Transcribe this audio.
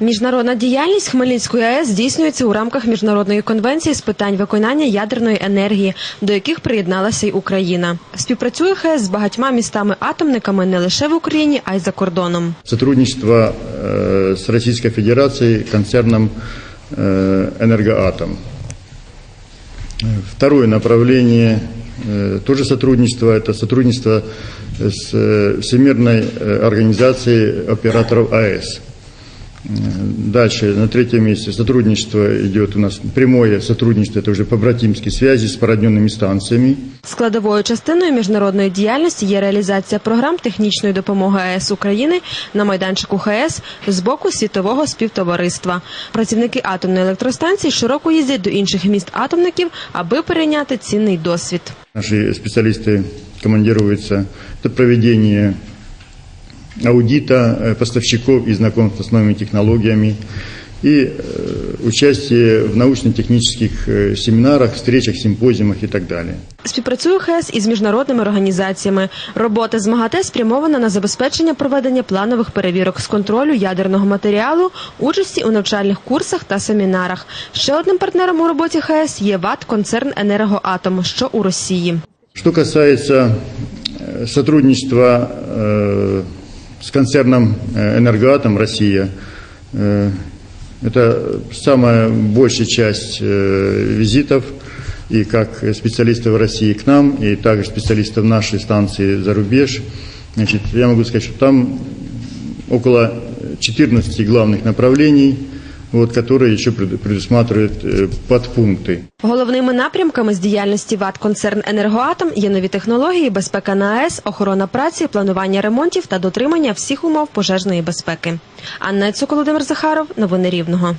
Міжнародна діяльність Хмельницької АЕС здійснюється у рамках міжнародної конвенції з питань виконання ядерної енергії, до яких приєдналася й Україна. Співпрацює ХАЕС з багатьма містами-атомниками не лише в Україні, а й за кордоном. Сотрудничество э, с Российской Федерацией концерном э, «Энергоатом». Э, Второе направление э, тоже сотрудничество, это сотрудничество с э, Всемирной э, организацией операторов АЭС. Э, Дальше, на третьем месте, сотрудничество идет у нас, прямое сотрудничество, это уже побратимские связи с породненными станциями. Складовою частиною міжнародної діяльності є реалізація програм технічної допомоги АЕС України на майданчику ХАЕС з боку світового співтовариства. Працівники атомної електростанції щороку їздять до інших міст атомників, аби перейняти цінний досвід. Наши специалисты командируются для проведения аудита э, поставщиков и знакомства с новыми технологиями и э, участие в научно-технических э, семинарах, встречах, симпозиумах и так далее. Співпрацює ХЕС із міжнародними організаціями. Робота з МАГАТЕ спрямована на забезпечення проведення планових перевірок з контролю ядерного матеріалу, участі у навчальних курсах та семінарах. Ще одним партнером у роботі ХЕС є ВАТ концерн «Енергоатом», що у Росії. Что касается э, сотрудничества э, с концерном э, «Энергоатом Россия», э, это самая большая часть э, визитов и как специалистов России к нам, и также специалистов нашей станции за рубеж. Значит, я могу сказать, что там около 14 главных направлений, вот, которые еще пред- предусматривают э, подпункты. Головними напрямками з діяльності ВАТ концерн «Енергоатом» є нові технології, безпека на АЕС, охорона праці, планування ремонтів та дотримання всіх умов пожежної безпеки. Анна Цук, Володимир Захаров. Новини Рівного.